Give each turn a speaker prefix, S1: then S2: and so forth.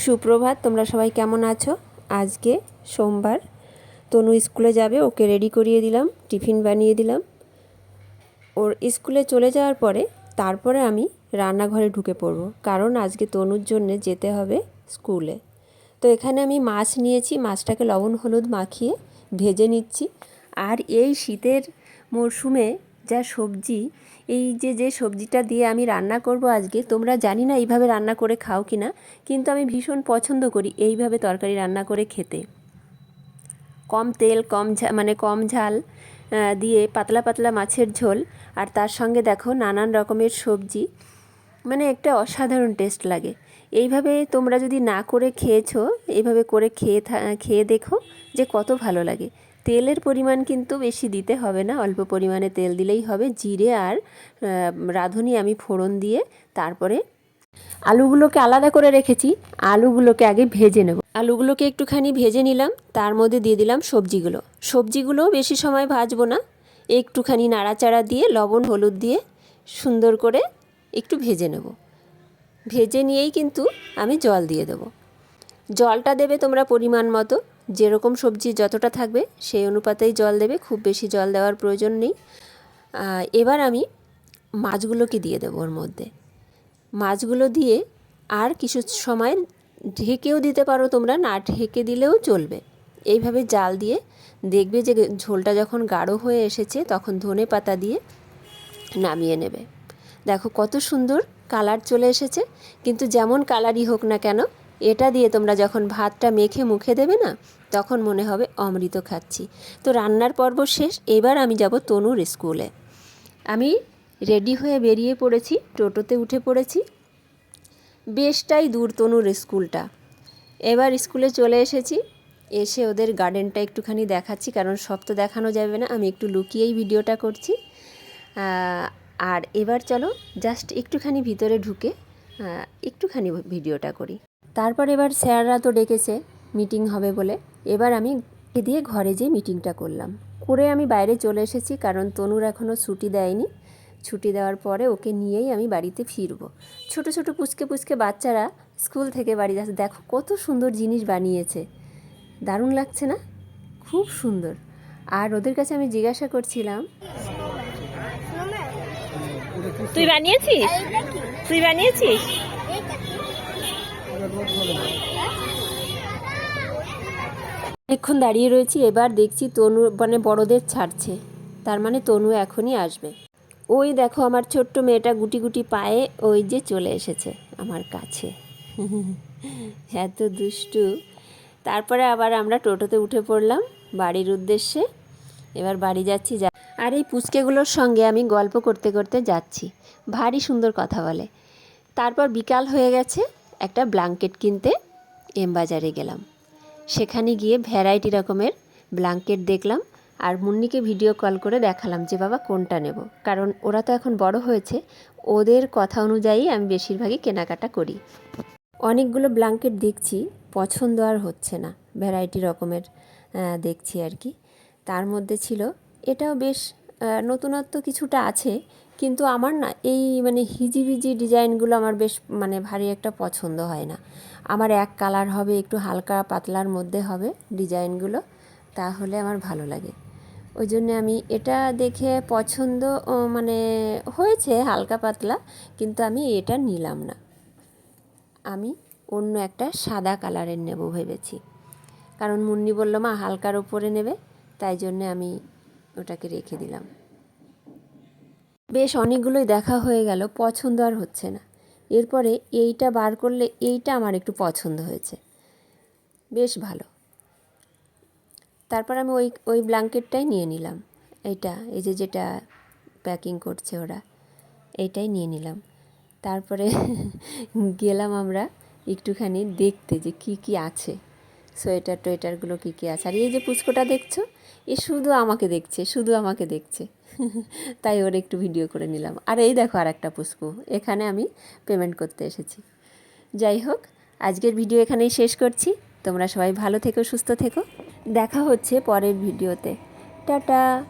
S1: সুপ্রভাত, তোমরা সবাই কেমন আছো? আজকে সোমবার। তনু স্কুলে যাবে, ওকে রেডি করিয়ে দিলাম, টিফিন বানিয়ে দিলাম। ওর স্কুলে চলে যাওয়ার পরে তারপরে আমি রান্নাঘরে ঢুকে পড়ব, কারণ আজকে তনুর জন্যে যেতে হবে স্কুলে। তো এখানে আমি মাছ নিয়েছি, মাছটাকে লবণ হলুদ মাখিয়ে ভেজে নিচ্ছি। আর এই শীতের মরশুমে যা সবজি, এই যে যে সবজিটা দিয়ে আমি রান্না করব আজকে, তোমরা জানি না এইভাবে রান্না করে খাও কি না কিন্তু আমি ভীষণ পছন্দ করি এইভাবে তরকারি রান্না করে খেতে। কম তেল, কম ঝা মানে কম ঝাল দিয়ে পাতলা পাতলা মাছের ঝোল, আর তার সঙ্গে দেখো নানান রকমের সবজি মানে একটা অসাধারণ টেস্ট লাগে। এইভাবে তোমরা যদি না করে খেয়েছো, এইভাবে করে খেয়ে খেয়ে দেখো যে কত ভালো লাগে। তেলের পরিমাণ কিন্তু বেশি দিতে হবে না, অল্প পরিমাণে তেল দিলেই হবে। জিরে আর রাঁধুনি আমি ফোড়ন দিয়ে তারপরে আলুগুলোকে আলাদা করে রেখেছি। আলুগুলোকে আগে ভেজে নেব। আলুগুলোকে একটুখানি ভেজে নিলাম, তার মধ্যে দিয়ে দিলাম সবজিগুলো। সবজিগুলো বেশি সময় ভাজবো না, একটুখানি নাড়াচাড়া দিয়ে, লবণ, হলুদ দিয়ে সুন্দর করে একটু ভেজে নেব। ভেজে নিয়েই কিন্তু আমি জল দিয়ে দেবো। জলটা দেবে তোমরা পরিমাণ মতো। যেরকম সবজি যতটা থাকবে, সেই অনুপাতেই জল দেবে, খুব বেশি জল দেওয়ার প্রয়োজন নেই। এবার আমি মাছগুলোকে দিয়ে দেবো ওর মধ্যে। মাছগুলো দিয়ে আর কিছু সময় ঢেকেও দিতে পারো তোমরা, না ঢেকে দিলেও চলবে। এইভাবে জাল দিয়ে দেখবে যে ঝোলটা যখন গাঢ় হয়ে এসেছে, তখন ধনে পাতা দিয়ে নামিয়ে নেবে। দেখো কত সুন্দর কালার চলে এসেছে, কিন্তু যেমন কালারই হোক না কেন এটা দিয়ে তোমরা যখন ভাতটা মেখে মুখে দেবে না, তখন মনে হবে অমৃত খাচ্ছি। তো রান্নার পর্ব শেষ, এবার আমি যাব তনুর স্কুলে। আমি রেডি হয়ে বেরিয়ে পড়েছি, টোটোতে উঠে পড়েছি। বেশটাই দূর তনুর স্কুলটা। এবার স্কুলে চলে এসেছি, এসে ওদের গার্ডেনটা একটুখানি দেখাচ্ছি, কারণ সব তো দেখানো যাবে না, আমি একটু লুকিয়েই ভিডিওটা করছি। আর এবার চলো জাস্ট একটুখানি ভিতরে ঢুকে একটুখানি ভিডিওটা করি। তারপর এবার স্যাররা তো ডেকেছে, মিটিং হবে বলে। এবার আমি দিয়ে ঘরে যেয়ে মিটিংটা করলাম। করে আমি বাইরে চলে এসেছি কারণ তনুর এখনও ছুটি দেয়নি। ছুটি দেওয়ার পরে ওকে নিয়েই আমি বাড়িতে ফিরবো। ছোট ছোট পুচকে পুচকে বাচ্চারা স্কুল থেকে বাড়ি যাচ্ছে। দেখো কত সুন্দর জিনিস বানিয়েছে। দারুণ লাগছে না? খুব সুন্দর। আর ওদের কাছে আমি জিজ্ঞাসা করছিলাম, তুই বানিয়েছিস? তুই বানিয়েছিস? অনেকক্ষণ দাঁড়িয়ে রয়েছি, এবার দেখছি তনু মানে বড়দের ছাড়ছে। তার মানে তনু এখনই আসবে। ওই দেখো আমার ছোট্ট মেয়েটা গুটি গুটি পায়ে ওই যে চলে এসেছে আমার কাছে। এত দুষ্টু। তারপরে আবার আমরা টোটোতে উঠে পড়লাম বাড়ির উদ্দেশ্যে। এবার বাড়ি যাচ্ছি, যা আর এই পুচকেগুলোর সঙ্গে আমি গল্প করতে করতে যাচ্ছি। ভারী সুন্দর কথা বলে। তারপর বিকাল হয়ে গেছে। একটা ব্ল্যাঙ্কেট কিনতে এম বাজারে গেলাম। সেখানে গিয়ে ভ্যারাইটি রকমের ব্ল্যাঙ্কেট দেখলাম আর মুন্নিকে ভিডিও কল করে দেখালাম যে, বাবা, কোনটা নেব? কারণ ওরা তো এখন বড় হয়েছে, ওদের কথা অনুযায়ী আমি বেশিরভাগই কেনাকাটা করি। অনেকগুলো ব্ল্যাঙ্কেট দেখছি, পছন্দ আর হচ্ছে না, ভ্যারাইটি রকমের দেখছি আর কি। তার মধ্যে ছিল, এটাও বেশ নতুনত্ব কিছুটা আছে কিন্তু আমার না এই মানে হিজিবিজি ডিজাইনগুলো আমার বেশ মানে ভারী একটা পছন্দ হয় না। আমার এক কালার হবে, একটু হালকা পাতলার মধ্যে হবে ডিজাইনগুলো, তাহলে আমার ভালো লাগে। ওই জন্য আমি এটা দেখে পছন্দ মানে হয়েছে হালকা পাতলা, কিন্তু আমি এটা নিলাম না। আমি অন্য একটা সাদা কালারের নেব ভেবেছি। কারণ মুন্নি বলল, মা, হালকার ওপরে নেবে। তাই জন্যে আমি ওটাকে রেখে দিলাম। বেশ অনেকগুলোই দেখা হয়ে গেল, পছন্দ আর হচ্ছে না। এরপরে এইটা বার করলে এইটা আমার একটু পছন্দ হয়েছে। বেশ ভালো। তারপর আমি ওই ওই ব্ল্যাঙ্কেটটাই নিয়ে নিলাম। এইটা, এই যে যেটা প্যাকিং করছে ওরা, এইটাই নিয়ে নিলাম। তারপরে গেলাম আমরা একটুখানি দেখতে যে কি কি আছে। সোয়েটার টোয়েটারগুলো কী কী আছে? আর এই যে পুচকোটা দেখছ, এ শুধু আমাকে দেখছে, শুধু আমাকে দেখছে। তাই ওর একটু ভিডিও করে নিলাম। আর এই দেখো আর একটা পুষ্কু এখানে আমি পেমেন্ট করতে এসেছি। যাই হোক, আজকের ভিডিও এখানেই শেষ করছি। তোমরা সবাই ভালো থেকো, সুস্থ থেকো। দেখা হচ্ছে পরের ভিডিওতে। টাটা!